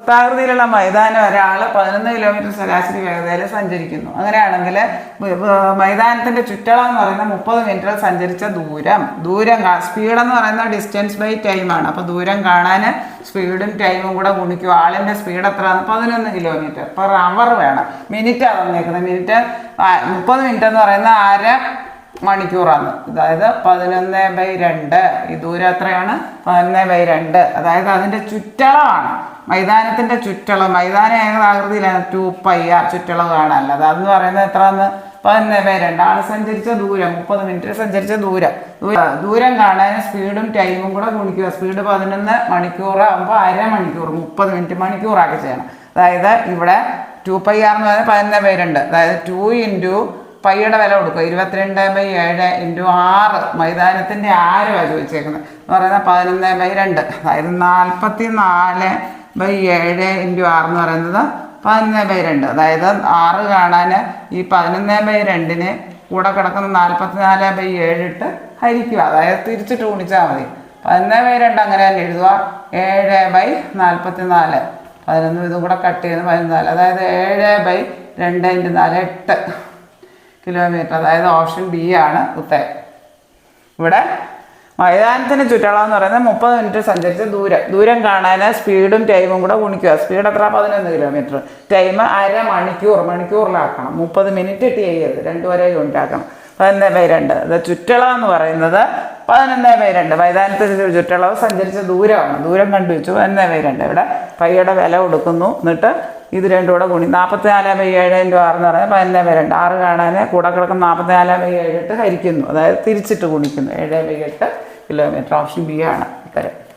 വൃത്താകൃതിയിലുള്ള മൈതാനം ഒരാൾ പതിനൊന്ന് കിലോമീറ്റർ ശരാശരി വേഗതയിൽ സഞ്ചരിക്കുന്നു. അങ്ങനെയാണെങ്കിൽ മൈതാനത്തിന്റെ ചുറ്റളം എന്ന് പറയുന്നത് മുപ്പത് മിനിറ്റിൽ സഞ്ചരിച്ച ദൂരം. ദൂരം സ്പീഡ് എന്ന് പറയുന്നത് ഡിസ്റ്റൻസ് ബൈ ടൈമാണ് അപ്പോൾ ദൂരം കാണാൻ സ്പീഡും ടൈമും കൂടെ ഗുണിക്കും. ആളിന്റെ സ്പീഡ് എത്രയാണ്? പതിനൊന്ന് കിലോമീറ്റർ പെർ അവർ വേണം. മിനിറ്റ് തന്നേക്കുന്നത് മിനിറ്റ് മുപ്പത് മിനിറ്റ് എന്ന് പറയുന്നത് അര മണിക്കൂറാണ്. അതായത് പതിനൊന്ന് ബൈ രണ്ട്. ഈ ദൂരം എത്രയാണ്? പതിനൊന്ന് ബൈ രണ്ട്. അതായത് അതിന്റെ ചുറ്റളവാണ്. മൈതാനത്തിന്റെ ചുറ്റളവ്. മൈതാന ഏകതാകൃതിയിലാണ് ടു പൈ ആ ചുറ്റളവ് കാണാനല്ല അതെന്ന് പറയുന്നത് എത്രയാണ് പതിനൊന്ന് ബൈ രണ്ട്. ആൾ സഞ്ചരിച്ച ദൂരം. മുപ്പത് മിനിറ്റ് സഞ്ചരിച്ച ദൂരം. ദൂര- കാണാൻ സ്പീഡും ടൈമും കൂടെ ഗുണിക്കുക. സ്പീഡ് പതിനൊന്ന് മണിക്കൂർ ആകുമ്പോൾ അരമണിക്കൂർ മുപ്പത് മിനിറ്റ് മണിക്കൂറാക്കി ചെയ്യണം. അതായത് ഇവിടെ ടു പൈ ആർ എന്ന് പറയുന്നത് പതിനൊന്ന് ബൈ രണ്ട്. അതായത് ടു ഇന്റു പൈയുടെ വില കൊടുക്കുക. ഇരുപത്തിരണ്ട് ബൈ ഏഴ് ഇന്റു ആറ് മൈതാനത്തിന്റെ ആറ് വില ചോദിച്ചേക്കുന്നത് എന്ന് പറയുന്നത് പതിനൊന്ന് ബൈ രണ്ട്. അതായത് നാൽപ്പത്തി നാല് ബൈ ഏഴ് ഇന്റു ആറ് എന്ന് പറയുന്നത് പതിനൊന്ന് ബൈ രണ്ട്. അതായത് ആറ് കാണാൻ ഈ പതിനൊന്ന് ബൈ രണ്ടിന് കൂടെ കിടക്കുന്ന നാൽപ്പത്തി നാല് ബൈ ഏഴ് ഇട്ട് ഹരിക്കുക. അതായത് തിരിച്ചിട്ട് ഗുണിച്ചാൽ മതി. പതിനൊന്ന് ബൈ രണ്ട് അങ്ങനെ തന്നെ എഴുതുക. ഏഴ് ബൈ നാൽപ്പത്തി നാല് പതിനൊന്ന് ഇതും കൂടെ കട്ട് ചെയ്യുന്നത് പതിനാല് അതായത് ഏഴ് ബൈ രണ്ട് ഇന്റു നാല് എട്ട്. കിലോമീറ്റർ അതായത് ഓപ്ഷൻ ബി ആണ് ഉത്തരം. ഇവിടെ മൈതാനത്തിന് ചുറ്റളവ് എന്ന് പറയുന്നത് മുപ്പത് മിനിറ്റ് സഞ്ചരിച്ച ദൂരം. ദൂരം കാണാൻ സ്പീഡും ടൈമും കൂടെ ഗുണിക്കുക. സ്പീഡ് എത്ര? പതിനൊന്ന് കിലോമീറ്റർ ടൈം അര മണിക്കൂർ മണിക്കൂറിലാക്കണം. മുപ്പത് മിനിറ്റ് ഇട്ട് ചെയ്യരുത്. രണ്ട് വരെ യൂണിറ്റ് ആക്കണം പതിനൊന്ന് ബൈ രണ്ട്. അത് ചുറ്റളവ് എന്ന് പറയുന്നത് പതിനൊന്ന് ബൈ രണ്ട്. മൈതാനത്തിന് ചുറ്റളവ് സഞ്ചരിച്ച ദൂരമാണ്. ദൂരം കണ്ടുവച്ചു പതിനൊന്ന് ബൈ രണ്ട്. ഇവിടെ പൈയുടെ വില കൊടുക്കുന്നു. എന്നിട്ട് ഇത് രണ്ടും കൂടെ ഗുണി നാൽപ്പത്തി നാല് ബൈ ഏഴ് ഇന്റു ആറ് എന്ന് പറയുന്നത് പതിനൊന്ന് ബൈ രണ്ട്. ആറ് കാണാൻ കൂടെ കിടക്കുന്ന നാൽപ്പത്തി നാല് ബൈ ഏഴ് ഇട്ട് ഹരിക്കുന്നു. അതായത് തിരിച്ചിട്ട് ഗുണിക്കുന്നു. ഏഴ് ബൈ എട്ട് കിലോമീറ്റർ ഓപ്ഷൻ ബി ആണ്. ഉത്തരം